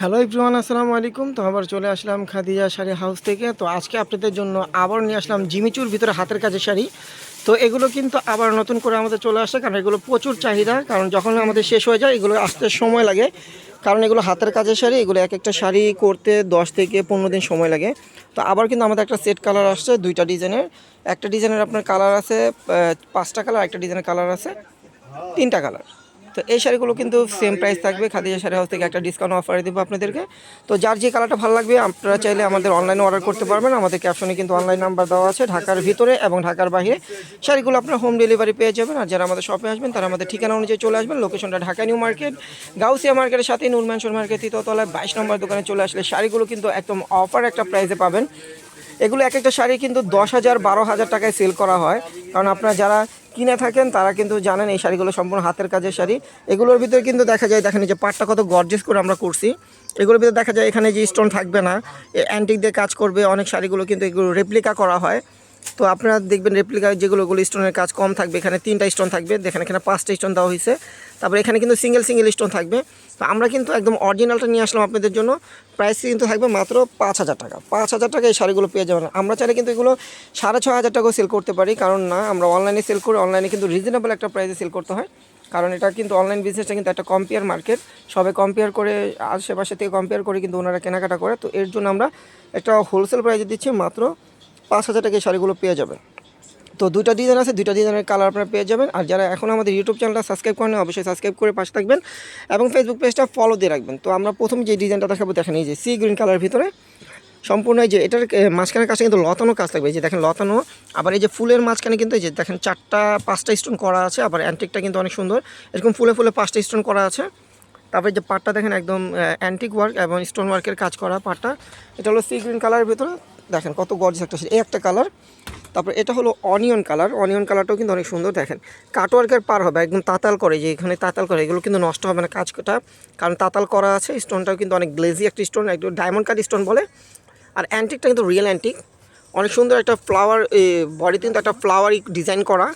Hello ইব্রুয়ান আসসালামু আলাইকুম। তো আবার চলে আসলাম খাদিজা শাড়ি হাউস থেকে। তো আজকে আপনাদের জন্য আবার নিয়ে আসলাম জিমিচুর ভিতরে হাতের কাজের শাড়ি। তো এগুলো কিন্তু আবার নতুন করে আমাদের চলে আসে কারণ এগুলো প্রচুর চাহিদা। কারণ যখন আমাদের শেষ হয়ে যায়, এগুলো আসতে সময় লাগে। কারণ এগুলো হাতের কাজের শাড়ি, এগুলো এক একটা শাড়ি করতে দশ থেকে পনেরো দিন সময় লাগে। তো আবার কিন্তু আমাদের একটা সেট কালার আসছে দুইটা ডিজাইনের। একটা ডিজাইনের আপনার কালার আছে পাঁচটা কালার একটা ডিজাইনের কালার আছে তিনটা কালার তো এই শাড়িগুলো কিন্তু সেম প্রাইস থাকবে। খাদিজা শাড়ি হাউস থেকে একটা ডিসকাউন্ট অফার দেবো আপনাদেরকে। তো যার যে কালারটা ভালো লাগবে, আপনারা চাইলে আমাদের অনলাইনে অর্ডার করতে পারবেন। আমাদের ক্যাপশনে কিন্তু অনলাইন নাম্বার দেওয়া আছে, ঢাকার ভিতরে এবং ঢাকার বাইরে শাড়িগুলো আপনারা হোম ডেলিভারি পেয়ে যাবেন। আর যারা আমাদের শপে আসবেন, তারা আমাদের ঠিকানা অনুযায়ী চলে আসবেন। লোকেশনটা ঢাকা নিউ মার্কেট, গাউসিয়া মার্কেটের সাথে নূর ম্যানশন মার্কেট তৃতীয়তলায় বাইশ নম্বর দোকানে চলে আসলে শাড়িগুলো কিন্তু একদম অফার একটা প্রাইসে পাবেন। এগুলো এক একটা শাড়ি কিন্তু দশ হাজার বারো হাজার টাকায় সেল করা হয়। কারণ আপনারা যারা কিনে থাকেন, তারা কিন্তু জানেন এই শাড়িগুলো সম্পূর্ণ হাতের কাজের শাড়ি। এগুলোর ভিতরে কিন্তু দেখা যায়, দেখেন যে পাটটা কত গর্জেস করে আমরা করছি। এগুলোর ভিতরে দেখা যায় এখানে যে স্টোন থাকবে না অ্যান্টিক দিয়ে কাজ করবে, অনেক শাড়িগুলো কিন্তু এগুলো রেপ্লিকা করা হয়। তো আপনারা দেখবেন রেপ্লিকা যেগুলো, ওগুলো স্টোনের কাজ কম থাকবে। এখানে তিনটা স্টোন থাকবে, দেখেন এখানে পাঁচটা স্টোন দেওয়া হয়েছে। তারপরে এখানে কিন্তু সিঙ্গেল সিঙ্গেল স্টোন থাকবে। তো আমরা কিন্তু একদম অরিজিনালটা নিয়ে আসলাম আপনাদের জন্য। প্রাইস কিন্তু থাকবে মাত্র পাঁচ হাজার টাকা। পাঁচ হাজার টাকা এই শাড়িগুলো পেয়ে যাবেন। আমরা চাইলে কিন্তু এগুলো সাড়ে ছ হাজার টাকাও সেল করতে পারি। কারণ না, আমরা অনলাইনে সেল করি অনলাইনে কিন্তু রিজনেবল একটা প্রাইসে সেল করতে হয়। কারণ এটা কিন্তু অনলাইন বিজনেসটা কিন্তু একটা কম্পেয়ার মার্কেট সবাই কম্পেয়ার করে, আশেপাশে থেকে কম্পেয়ার করে কিন্তু ওনারা কেনাকাটা করে। তো এর জন্য আমরা একটা হোলসেল প্রাইসে দিচ্ছি মাত্র পাঁচ হাজার টাকা শাড়িগুলো পেয়ে যাবেন। তো দুইটা ডিজাইন আছে, দুইটা ডিজাইনের কালার আপনারা পেয়ে যাবেন। আর যারা এখন আমাদের ইউটিউব চ্যানেলটা সাবস্ক্রাইব করেন অবশ্যই সাবস্ক্রাইব করে পাশে থাকবেন এবং ফেসবুক পেজটা ফলো দিয়ে রাখবেন। তো আমরা প্রথম যে ডিজাইনটা দেখাবো, দেখেন এই যে সি গ্রিন কালার ভিতরে। সম্পূর্ণ এই যে এটার মাঝখানের কাছে কিন্তু লতানো কাজ থাকবে। এই যে দেখেন লতানো, আবার এই যে ফুলের মাঝখানে কিন্তু এই যে দেখেন চারটা, পাঁচটা স্টোন করা আছে, আবার অ্যান্টিকটা কিন্তু অনেক সুন্দর। এরকম ফুলে ফুলে পাঁচটা স্টোন করা আছে। তারপরে যে পাটটা দেখেন একদম অ্যান্টিক ওয়ার্ক এবং স্টোন ওয়ার্কের কাজ করা পাটটা। এটা হলো সি গ্রিন কালারের ভিতরে। দেখেন কত গর্জিয়াস একটা এই একটা কালার তারপর এটা হলো অনিয়ন কালার অনিয়ন কালারটাও কিন্তু অনেক সুন্দর, দেখেন। কাটওয়ার্কের পার হবে, একদম তাতাল করে, যে এখানে তাতাল করে, এগুলো কিন্তু নষ্ট হবে না কাজটা, কারণ তাতাল করা আছে স্টোনটাও কিন্তু অনেক গ্লেজি একটা স্টোন একটু ডায়মন্ড কাট স্টোন বলে। আর অ্যান্টিকটা কিন্তু রিয়েল অ্যান্টিক অনেক সুন্দর একটা ফ্লাওয়ার বডিতে কিন্তু একটা ফ্লাওয়ারি ডিজাইন করা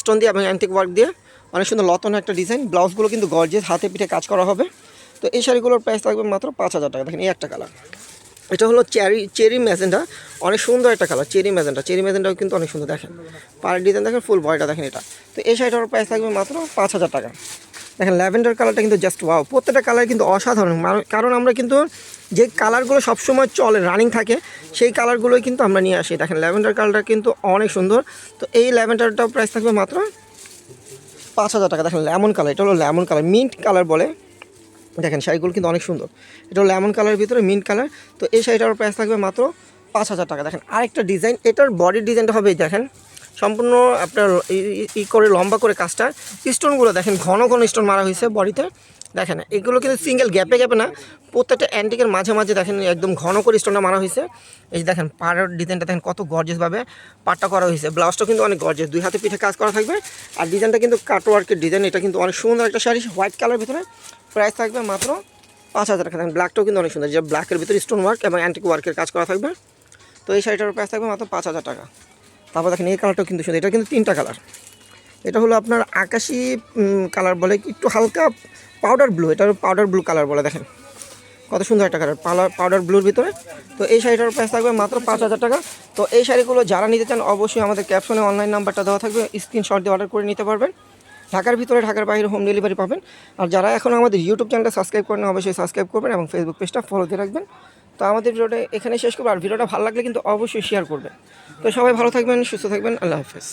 স্টোন দিয়ে এবং অ্যান্টিক ওয়ার্ক দিয়ে। অনেক সুন্দর লতন একটা ডিজাইন ব্লাউজগুলো কিন্তু গর্জেস হাতে পিঠে কাজ করা হবে। তো এই শাড়িগুলোর প্রাইস থাকবে মাত্র পাঁচ হাজার টাকা। দেখেন এই একটা কালার এটা হলো চেরি চেরি ম্যাজেন্টা। অনেক সুন্দর একটা কালার, চেরি ম্যাজেন্টা। চেরি ম্যাজেন্টাও কিন্তু অনেক সুন্দর, দেখেন। পাড়ের ডিজাইন দেখেন ফুল বয়টা দেখেন এটা। তো এই শাড়িটার প্রাইস থাকবে মাত্র পাঁচ হাজার টাকা। দেখেন ল্যাভেন্ডার কালারটা কিন্তু জাস্ট ওয়াও প্রত্যেকটা কালার কিন্তু অসাধারণ। কারণ আমরা কিন্তু যে কালারগুলো সবসময় চলে রানিং থাকে, সেই কালারগুলোই কিন্তু আমরা নিয়ে আসি। দেখেন ল্যাভেন্ডার কালারটা কিন্তু অনেক সুন্দর। তো এই ল্যাভেন্ডারটাও প্রাইস থাকবে মাত্র পাঁচ হাজার টাকা। দেখেন লেমন কালার এটা হলো লেমন কালার মিন্ট কালার বলে। দেখেন শাড়িগুলো কিন্তু অনেক সুন্দর। এটা হলো লেমন কালারের ভিতরে মিন্ট কালার তো এই শাড়িটার প্রাইস থাকবে মাত্র পাঁচ হাজার টাকা। দেখেন আরেকটা ডিজাইন এটার বডির ডিজাইনটা হবে দেখেন। সম্পূর্ণ আপনার ই- করে, লম্বা করে কাজটা। স্টোনগুলো দেখেন, ঘন ঘন স্টোন মারা হয়েছে বডিতে দেখেন, এগুলো কিন্তু সিঙ্গেল গ্যাপে গ্যাপে না, প্রত্যেকটা অ্যান্টিকের মাঝে মাঝে দেখেন, একদম ঘন করে স্টোনটা মারা হয়েছে। এই দেখেন, পাড়ের ডিজাইনটা দেখেন কত গর্জেসভাবে পাটটা করা হয়েছে। ব্লাউজটা কিন্তু অনেক গর্জেস দুই হাতে পিঠে কাজ করা থাকবে। আর ডিজাইনটা কিন্তু কাটওয়ার্কের ডিজাইন এটা কিন্তু অনেক সুন্দর একটা শাড়ি হোয়াইট কালার ভিতরে। প্রাইস থাকবে মাত্র পাঁচ হাজার টাকা। ব্ল্যাকটাও কিন্তু অনেক সুন্দর যে ব্ল্যাকের ভিতরে স্টোন ওয়ার্ক এবং অ্যান্টিক ওয়ার্কের কাজ করা থাকবে। তো এই শাড়িটার প্রাইস থাকবে মাত্র পাঁচ হাজার টাকা। তারপর দেখেন, এই কালারটাও কিন্তু সুন্দর, এটা কিন্তু তিনটা কালার এটা হলো আপনার আকাশি কালার বলে, একটু হালকা পাউডার ব্লু এটা পাউডার ব্লু কালার বলে, দেখেন। কত সুন্দর একটা কালার পাউডার পাউডার ব্লুর ভিতরে। তো এই শাড়িটার প্রাইস থাকবে মাত্র পাঁচ হাজার টাকা। তো এই শাড়িগুলো যারা নিতে চান, অবশ্যই আমাদের ক্যাপশনে অনলাইন নাম্বারটা দেওয়া থাকবে স্ক্রিনশট দিয়ে অর্ডার করে নিতে পারবেন। ঢাকার ভিতরে ঢাকার বাইরে হোম ডেলিভারি পাবেন। আর যারা এখন আমাদের ইউটিউব চ্যানেলটা সাবস্ক্রাইব করেন অবশ্যই সাবস্ক্রাইব করবেন এবং ফেসবুক পেজটা ফলো দিয়ে রাখবেন। তো আমাদের ভিডিওটা এখানে শেষ করব। আর ভিডিওটা ভালো লাগলে কিন্তু অবশ্যই শেয়ার করবেন। তো সবাই ভালো থাকবেন, সুস্থ থাকবেন, আল্লাহ হাফেজ।